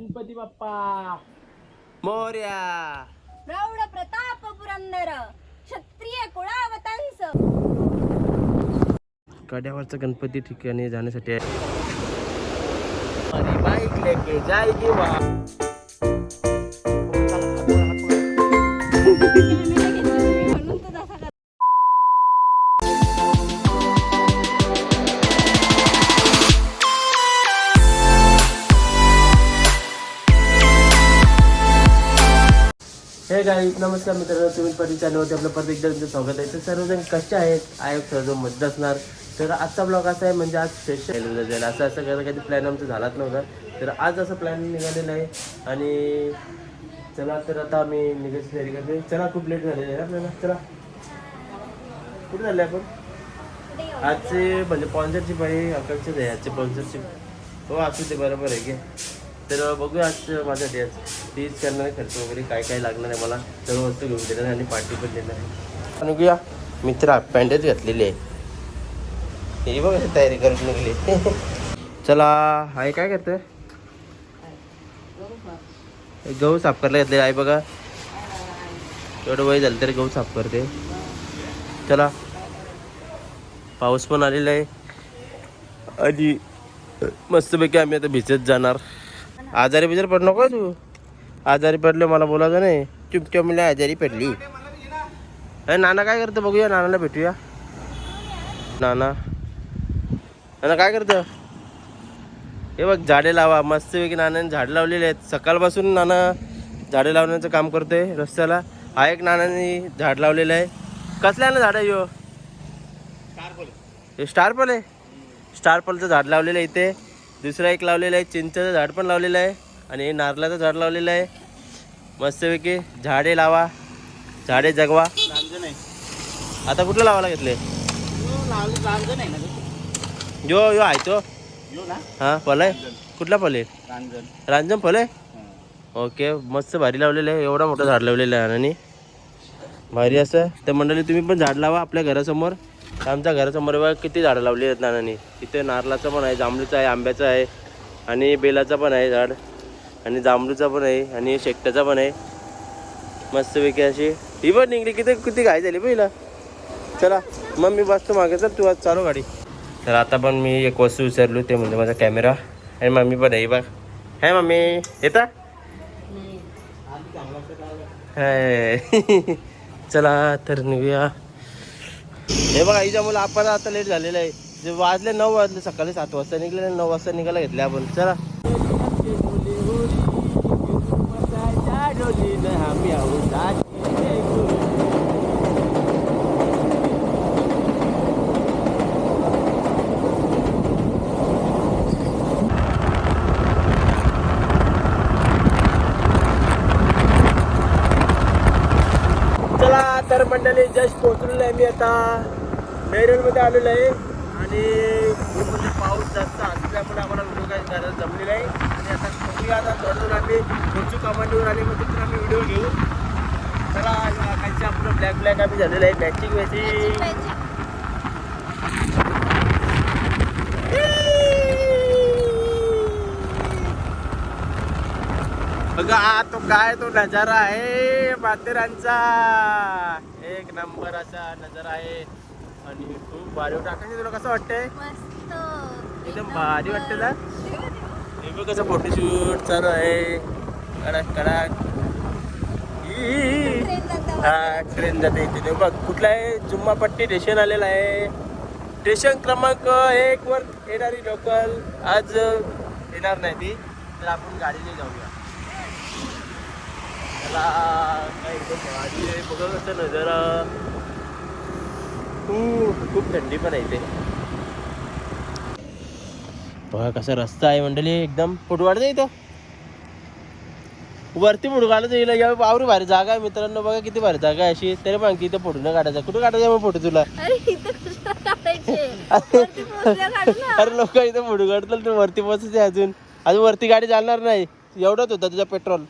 गणपती बाप्पा. मोर्या. प्रौढ प्रताप पुरंदर क्षत्रिय कुळावतांस. कड्यावरचा गणपती ठिकाणी जाण्यासाठी आहे. आणि बाईक लेके जायगी वा हे गाई नमस्कार मित्रांनो तुम्ही परी चॅनलवरती आपलं परत एकदा तुमचं स्वागत आहे. तर सर्वजण कसे आहेत? आयोग सर्वजण मस्त असणार. तर आजचा ब्लॉग असा आहे म्हणजे आज स्पेशल जाईल असं असं करायला काही प्लॅन आमचा झालाच नव्हता. तर आज असं प्लॅन निघालेला आहे. आणि चला तर आता आम्ही निघायची तयारी करते चला खूप लेट झालेलं आहे आपल्याला. चला. कुठे झाले आपण? आजचे म्हणजे स्पॉन्सरशिप आहे अकराशेच आहे आजचे स्पॉन्सरशिप हो असू ते बरोबर आहे की. तर बघूया आज माझ्यासाठी आज तीच करणार आहे खर्च वगैरे काय काय लागणार आहे मला. सर्व वस्तू घेऊन देणार आहे आणि पार्टी पण देणार आहे. आणि बघूया मित्र पॅन्टच घातलेली आहे. हे बघ तयारी करून निघली. चला हाय काय करतोय? गहू साफ करायला घेतले आहे बघा. एवढं वय झालं तरी गहू साफ करते. चला पाऊस पण आलेला आहे. आणि मस्तपैकी आम्ही आता भिजत जाणार. आजारी बिजार पड नको तू. आजारी पडले मला बोलायचं नाही. चुपचाप मला आजारी पडली. अरे नाना काय करतं बघूया नानाला भेटूया. नाना. नाना काय करतं? हे बघ झाडे लावा. मस्तपैकी नानाने झाड लावलेले आहेत. सकाळपासून नाना झाडे लावण्याचं काम करतोय रस्त्याला. हा एक नानाने झाड लावलेलं आहे. कसलं आहे ना झाड आहे ह्यो? हे स्टार पल आहे? स्टार पलचं झाड लावलेलं आहे इथे. दुसरं एक लावलेला आहे चिंचेचं झाड पण लावलेलं आहे आणि नारळाचं झाड लावलेलं आहे. मस्तपैकी झाडे लावा झाडे जगवा. आता कुठलं लावायला घेतले? यो यो आहे तो. हां फल आहे? कुठला फल आहे? रांजण फल आहे? ओके मस्त भारी लावलेलं आहे. एवढा मोठं झाड लावलेलं आहे आणि भारी असं तर मंडळी तुम्ही पण झाड लावा आपल्या घरासमोर. आमच्या घरासमोर बघा किती झाडं लावली आहेत नानांनी. इथे नारळाचं पण आहे जांभळीचं आहे आंब्याचं आहे आणि बेलाचं पण आहे झाड आणि जांभळूचं पण आहे आणि शेकट्याचा पण आहे. मस्तपैकी अशी. ही पण निघली किती किती घाई झाली पहिला चला मग मी बसतो मागे चल तू आज चालू गाडी. तर आता पण मी एक वस्तू विचारलो ते म्हणजे माझा कॅमेरा. आणि मम्मी पण आहे बघ. हाय मम्मी येता? हाय. चला तर निघूया. हे बघा हिच्या मुलं आपण आता लेट झालेलं आहे. जे वाजले नऊ वाजले सकाळी सात वाजता निघले नऊ वाजता निघायला घेतले आपण. चला. चला तर मंडळी जस्ट मी आता मध्ये आलेलो आहे आणि म्हणजे पाऊस जास्त असल्यामुळे आम्हाला व्हिडिओ काय करायला जमलेला आहे आणि आता बघूया आता थोडं आम्ही पुढची कमांडीवर आले म्हणजे मग तिथून आम्ही व्हिडिओ घेऊ. चला काहीचे आपलं ब्लॅक ब्लॅक आम्ही झालेलं आहे. मॅचिंग मॅचिंग बघा तो काय तो नजारा आहे माथेरानचा. एक नंबर असा नजारा आहे. आणि खूप भारी टाकायचं तुला कसं वाटतंय? एकदम भारी वाटतं ना? हे बघ कसं फोटोशूट चालू आहे. कडक कडक. हा ट्रेन जाते इथे. ते बघ कुठला आहे? जुम्मापट्टी स्टेशन आलेलं आहे. स्टेशन क्रमांक एक वर येणारी लोकल आज येणार नाही ती. तर आपण गाडीने जाऊया. काय आहे बघा कसं नजारा खूप खूप थंडी पण आहे इथे बघा कसा रस्ता आहे मंडळी एकदम पुटवाडचं इथं. वरती काढायचं येईल या वावरी भारी जागा आहे मित्रांनो बघा किती भारी जागा आहे अशी. तरी मागती इथं फोटो न काढायचा. कुठं काढायचा मग फोटो तुला? अरे लोक इथं फोटो काढतात वरती पोहोचायचे अजून. अजून वरती गाडी चालणार नाही. एवढंच होता तुझा पेट्रोल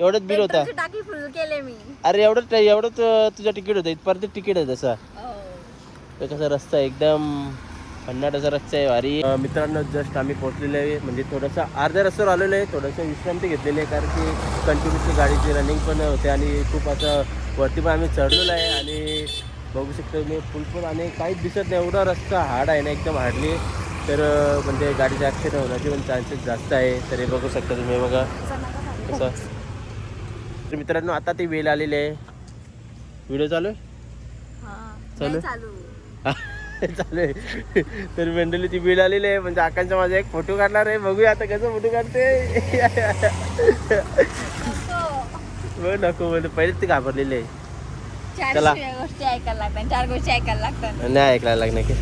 एवढंच बिल होता. पेट्रोलची टाकी फुल केले मी. अरे एवढंच एवढंच तुझं तिकीट होतं. इथपर्यंत तिकीट आहे तसा हो. तर कसा रस्ता एकदम भन्नाट असा रस्ता आहे भारी. अं, मित्रांनो जस्ट आम्ही पोहोचलेलो आहे. म्हणजे थोडंसं अर्ध्या रस्त्यावर आलेलो आहे थोडंसं विश्रांती घेतलेली आहे कारण की कंटिन्युअसली गाडीची रनिंग पण होते आणि खूप असं वरती पण आम्ही चढलेलो आहे आणि बघू शकतो मी फुल पण आणि काहीच दिसत नाही. एवढा रस्ता हार्ड आहे ना एकदम हार्डली तर अं, म्हणजे गाडीचे ॲक्सिडेंट होण्याचे पण चान्सेस जास्त आहे. तर हे बघू शकता तुम्ही बघा. कसं तर मित्रांनो आता ती वेळ आलेली आहे. व्हिडिओ चालू आहे? चालू चालू. चालू आहे. तर मंडळी ती बिल आलेली आहे. म्हणजे आकांक्षा माझा एक फोटो काढणार आहे. बघूया आता कसं फोटो काढते. बघ नको म्हणजे पहिलेच ती घाबरलेली आहे. चार चला. गोष्टी ऐकायला लागतात. चार गोष्टी ऐकायला लागतात. नाही ऐकायला लागणार की.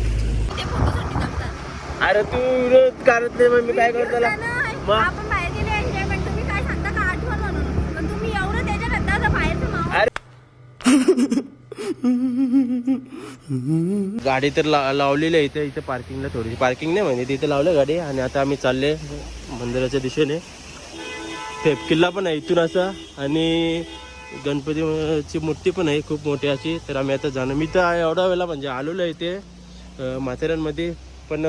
अरे तू रोज काढत नाही मग मी काय करतो मग? आपण बाहेर गेले एन्जॉयमेंट तुम्ही काय सांगता का आठवण म्हणून पण तुम्ही एवढं त्याच्या नंतर बाहेरचं माहोल अरे गाडी तर ला लावलेली आहे इथे इथे पार्किंगला थोडीशी. पार्किंग नाही म्हणजे तिथे लावलं गाडी आणि आता आम्ही चालले मंदिराच्या दिशेने. फेप किल्ला पण आहे इथून असा आणि गणपतीची मूर्ती पण आहे खूप मोठी अशी. तर आम्ही आता जाणं मी तर एवढा वेळा म्हणजे आलेलो इथे माथेरानमध्ये पण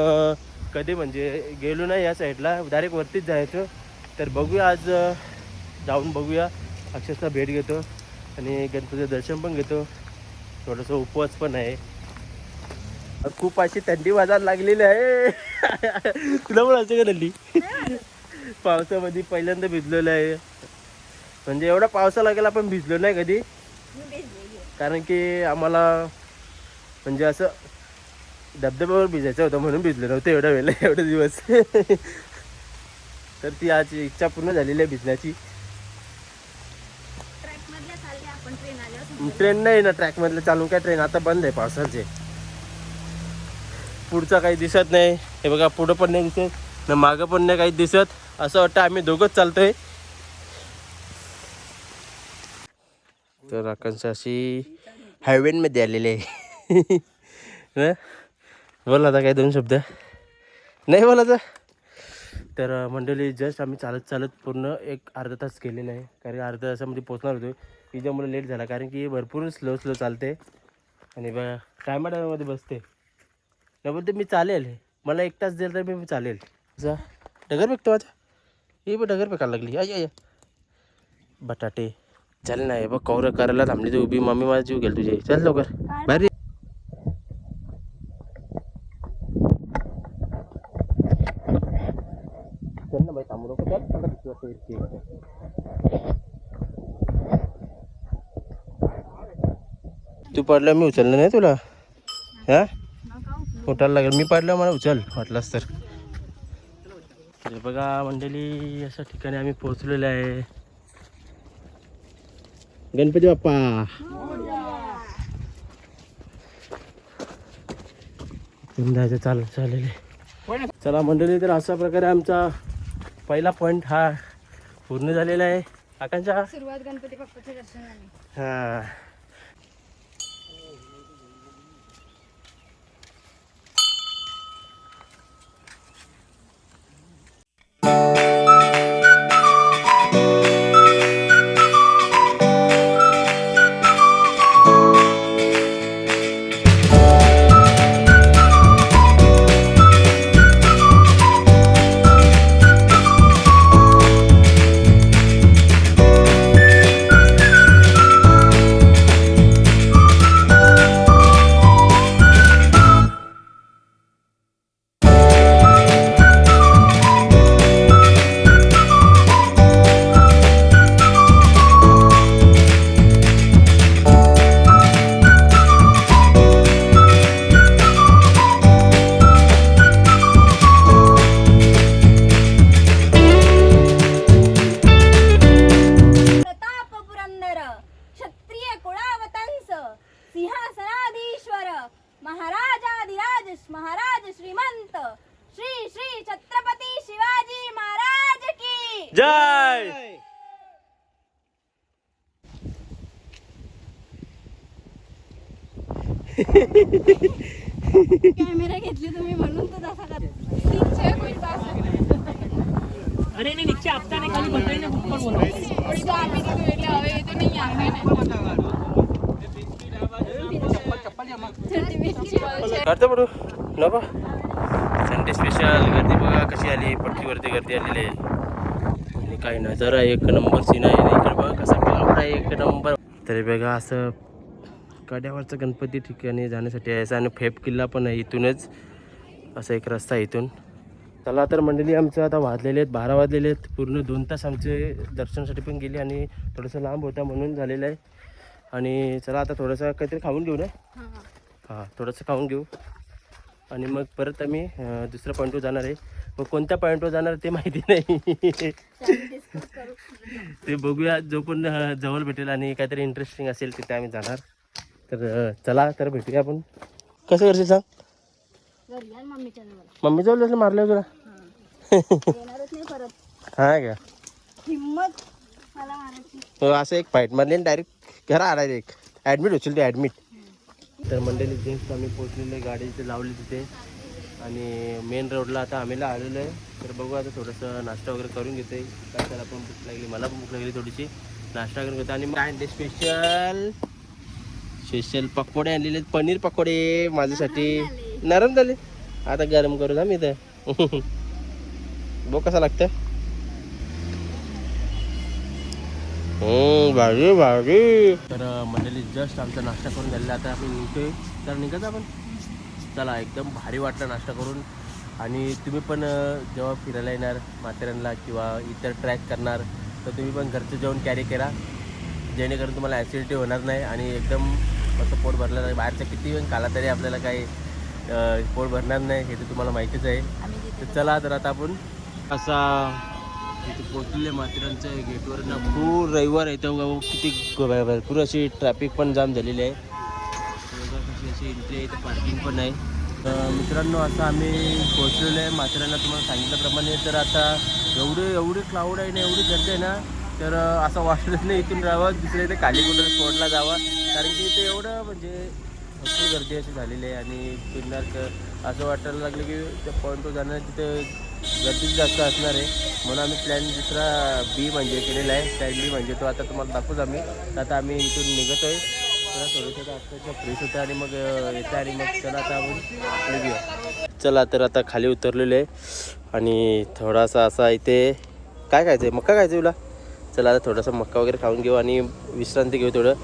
कधी म्हणजे गेलो नाही या साईडला डायरेक्ट वरतीच जायचं. तर बघूया आज जाऊन बघूया. अक्षरशः भेट घेतो. आणि गणपतीचं दर्शन पण घेतो. थोडंसं उपवास पण आहे. खूप अशी थंडी वाजायला लागलेली आहे. तुला पण असते का थंडी? पावसामध्ये पहिल्यांदा भिजलेलं आहे. म्हणजे एवढा पावसा लागेल आपण भिजलो नाही कधी. कारण की आम्हाला म्हणजे असं धबधब्यावर भिजायचं होतं म्हणून भिजलो नव्हतं एवढा वेळ एवढे दिवस. तर ती आज इच्छा पूर्ण झालेली आहे भिजण्याची ट्रॅकमधल्या चालले आपण ट्रेन नाही ना ट्रॅकमधलं चालून काय ट्रेन आता बंद आहे पावसाचे पुढचं काही दिसत नाही. हे बघा पुढं पण नाही दिसत ना मागं पण नाही काही दिसत. असं वाटतं आम्ही दोघंच चालतोय. तर आकांक्षा अशी हायवेमध्ये आलेली आहे. ना? आता काय दोन शब्द? नाही बोलायचं? तर अं, मंडळी जस्ट आम्ही चालत चालत पूर्ण एक अर्धा तास केलेला आहे कारण की अर्ध्या तासामध्ये पोचणार होतो. तिच्यामुळे लेट झाला. कारण की भरपूर स्लो स्लो चालते. आणि बघा टायमाटायमामध्ये बसते? नाही बोलते मी चालेल. मला एक तास दिला तर मी चालेल. जा. डगर फेकतो माझा हे बघ डगर फेकायला लागली. आय आय बटाटे. चल ना हे बघ कौर करायला थांबली तू उभी. मम्मी माझा जीव गेल तुझे चल लवकर. बाहेर ये. चल ना बाई थांबू नको तू पडला मी उचललं नाही तुला? हा? उठायला लागेल. मी पडलं मला उचल वाटलास तर. हे बघा मंडळी अशा ठिकाणी आम्ही पोहोचलेलो आहे. गणपती बाप्पा. जायचं चाल चालेल चला मंडळी तर अशा प्रकारे आमचा पहिला पॉईंट हा पूर्ण झालेला आहे. आकांक्षा सुरुवात गणपती बाप्पाच्या दर्शनाने. हा. जय! कॅमेरा घेतली तुम्ही म्हणून तो तसा करता. अरे नहीं नीचे आपका ने खाली बताई ना ऊपर बोला करतो पडू नको संडे स्पेशल गर्दी बघा कशी आली पट्टीवरती गर्दी आलेली आहे. काही नाही जरा एक नंबर सीन आहे इकडे बघा कसा क्लाउड आहे एक नंबर. तरी बघा असं कड्यावरचं गणपती ठिकाणी जाण्यासाठी आहे. आणि फेप किल्ला पण आहे इथूनच. असा एक रस्ता आहे इथून. चला तर मंडळी आमचं आता वाजलेले आहेत बारा वाजलेले आहेत. पूर्ण दोन तास आमचे दर्शनासाठी पण गेले आणि थोडंसं लांब होता म्हणून झालेलं आहे. आणि चला आता थोडंसं काहीतरी खाऊन घेऊ ना? हां थोडंसं खाऊन घेऊ. आणि मग परत आम्ही दुसऱ्या पॉईंटवर जाणार आहे. मग कोणत्या पॉईंटवर जाणार ते माहिती नाही. ते बघूया जो पण जवळ भेटेल आणि काहीतरी इंटरेस्टिंग असेल तिथे आम्ही जाणार. तर चला तर भेटूया आपण. कसं करशील सांग? मम्मी जवळ. असं मारलं तुला? हां का? तो असं एक फाईट मारली आणि डायरेक्ट घरा आला एक. ॲडमिट होशील ते ॲडमिट तर मंडळी जस्ट आम्ही पोचलेले गाडी इथे लावली तिथे. आणि मेन रोडला आता आम्हीला आलेलो आहे. तर बघू आता थोडंसं नाश्ता वगैरे करून घेते काय त्याला पण भूक लागली. मला पण भूक लागली थोडीशी. नाश्ता करून घेतो आणि काय आणते स्पेशल स्पेशल पकोडे आणलेले आहेत. पनीर पकोडे माझ्यासाठी. नरम झाले. आता गरम करू ना मी तर बघ कसा लागतं भाजी भारी भारी. तर मंडळी जस्ट आमचा नाश्ता करून झालेला. आता आपण निघतोय तर निघत आपण? चला एकदम भारी वाटलं नाश्ता करून. आणि तुम्ही पण जेव्हा फिरायला येणार माथेरानला किंवा इतर ट्रॅक करणार तर तुम्ही पण घरचं जेवण कॅरी करा. जेणेकरून तुम्हाला ॲसिडिटी होणार नाही आणि एकदम असं पोट भरलं नाही. बाहेरचं किती पण खाला तरी आपल्याला काही पोट भरणार नाही हे तर तुम्हाला माहितीच आहे. तर चला तर आता आपण असा इथे पोचलेले माथेरानच्या गेटवर ना खूप रविवार आहे तेव्हा किती भरपूर अशी ट्रॅफिक पण जाम झालेली आहे. अशी एंट्री आहे इथे पार्किंग पण आहे. तर मित्रांनो असं आम्ही पोहोचलेलो आहे. माथेरानला तुम्हाला सांगितल्याप्रमाणे तर आता एवढे एवढे क्लाऊड आहे ना एवढी गर्दी आहे ना तर असं वाटत नाही इथून राहावं. दुसऱ्या इथे खाली कुठं स्पॉटला जावा. कारण की इथे एवढं म्हणजे भरपूर गर्दी अशी झालेली आहे. आणि फिरणार असं वाटायला लागलं की त्या पॉईंटवर जाणार तिथे गर्दीच जास्त असणार आहे. म्हणून आम्ही प्लॅन दुसरा बी म्हणजे केलेला आहे. प्लॅन बी म्हणजे तो आता तुम्हाला दाखवूच आम्ही. आता आम्ही इथून निघतो आहे थोडा थोडंसं आत्ताच्या फ्रेश होतं आणि मग अं, आणि मग चला आता आपण निघूया. चला तर आता खाली उतरलेलो आहे आणि थोडासा असा इथे काय खायचं आहे मक्का खायचं आहे तुला? चला आता थोडासा मक्का वगैरे खाऊन घेऊ आणि विश्रांती घेऊ थोडं.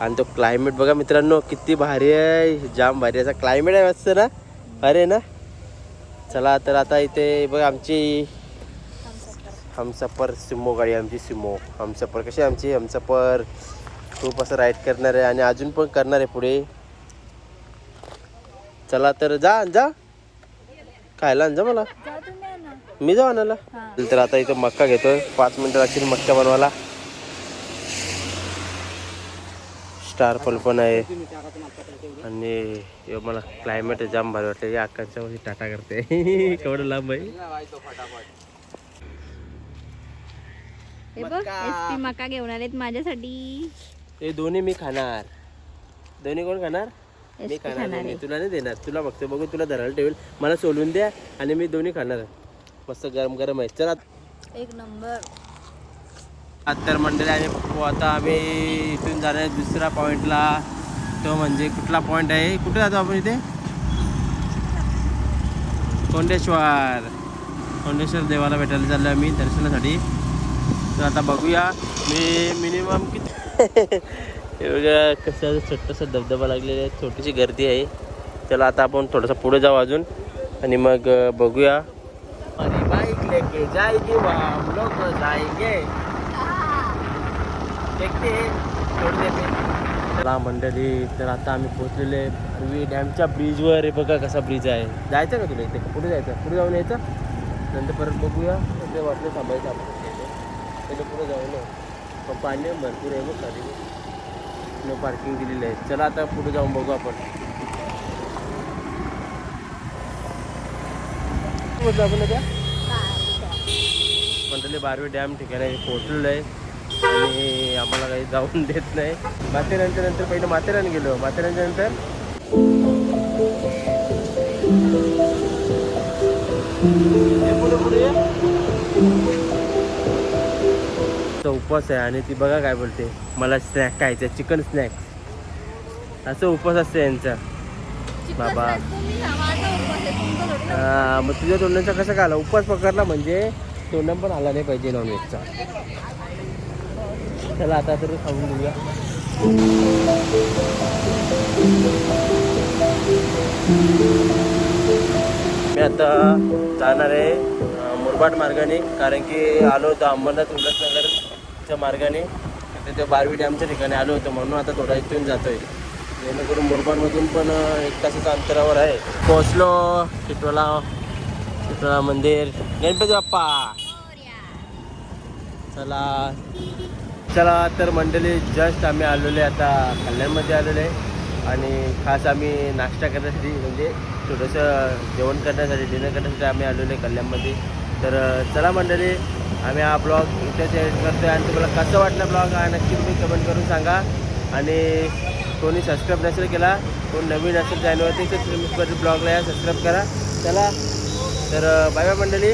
आणि तो क्लायमेट बघा मित्रांनो किती भारी आहे. जाम भारी असा क्लायमेट आहे मस्त ना? भारी आहे ना? चला तर आता इथे बघा आमची हमसफर सिमो गाडी आहे आमची सिमो. हमसफर. कशी आहे आमची? हमसफर. खूप असं राईड करणार आहे आणि अजून पण करणार आहे पुढे. चला तर जा जा. खायला आण जा मला. मी जाऊ आणायला. तर आता इथं मक्का घेतोय. पाच मिनिटं लागतील मक्का बनवायला. स्टार फल पण आहे. आणि मला क्लायमेट जाम भारी वाटतं या मध्ये टाटा करते. केवढं लांब आहे. मका घेऊन आलेत माझ्यासाठी. हे दोन्ही मी खाणार. दोन्ही कोण खाणार? मी खाणार. मी तुला नाही देणार. तुला बघतो बघू तुला धरायला ठेवेल. मला सोलून द्या आणि मी दोन्ही खाणार. मस्त गरम गरम आहे. चला. एक नंबर. तर मंडळी आणि आता आम्ही इथून जाणार दुसऱ्या पॉईंटला तो म्हणजे कुठला पॉईंट आहे? कुठे जातो आपण इथे? कोंडेश्वर. कोंडेश्वर देवाला भेटायला चाललो आम्ही दर्शनासाठी. तर आता बघूया. मी मिनिमम किती एवढ्या कसं छोटासा धबधबा लागलेला आहे छोटीशी गर्दी आहे. चला आता आपण थोडंसं पुढे जाऊ अजून. आणि मग बघूया. आणि बाईक लेके जाएगी हम लोग जाएंगे देखते हैं, हैं. चला मंडळी तर आता आम्ही पोहोचलेले पूर्वी डॅमच्या ब्रिजवर. आहे बघा कसा ब्रिज आहे. जायचं का तुला इथे? पुढे जायचं? पुढे जाऊन यायचं? नंतर परत बघूया. ते वाटलं थांबायचं आपण. पुढे जाऊ ना पाणी भरपूर आहे बघ खाली नो पार्किंग दिलेली आहे. चला आता पुढे जाऊन बघू आपण. जाऊ आपण त्या मंडळी बारवी डॅम ठिकाणी पोहोचलेलं आहे. आणि आम्हाला काही जाऊन देत नाही. माथेरानच्या नंतर पहिलं माथेरान गेलो. माथेरानच्या नंतर? पुढे पुढे तो उपवास आहे आणि ती बघा काय बोलते. मला स्नॅक खायचं चिकन स्नॅक असं उपवास असते यांचा. बाबा. आहे. हा, मग तुझ्या तोंडाचा कसं काय आला उपवास पकडला म्हणजे तोंडा पण आला नाही पाहिजे नॉनव्हेजचा चला आता तर खाऊन घेऊया. मी आता जाणार आहे मुरबाड मार्गाने कारण की आलो होतो अंबरनाथ उल्हासनगरच्या मार्गाने तिथे बारवी डॅमच्या ठिकाणी आलो होतो. म्हणून आता थोडा इथून जातोय. जेणेकरून मुरबाडमधून पण एक तासाच्या अंतरावर आहे. पोहोचलो. टिटवाला टिटवाला मंदिर. गणपती बाप्पा! चला. चला तर मंडळी जस्ट आम्ही आलेले आता कल्याणमध्ये आलेलो आहे. आणि खास आम्ही नाश्ता करण्यासाठी म्हणजे थोडंसं जेवण करण्यासाठी डिनर करण्यासाठी आम्ही आलेलो आहे कल्याणमध्ये. तर चला मंडळी आम्ही हा ब्लॉग इथेच एड करतो आहे आणि तुम्हाला कसं वाटलं ब्लॉग हा नक्की तुम्ही कमेंट करून सांगा. आणि कोणी सबस्क्राईब नसेल केला कोण नवीन असेल चॅनलवरती तर तुम्ही ब्लॉगला या सबस्क्राईब करा. चला तर बाय बाय मंडळी.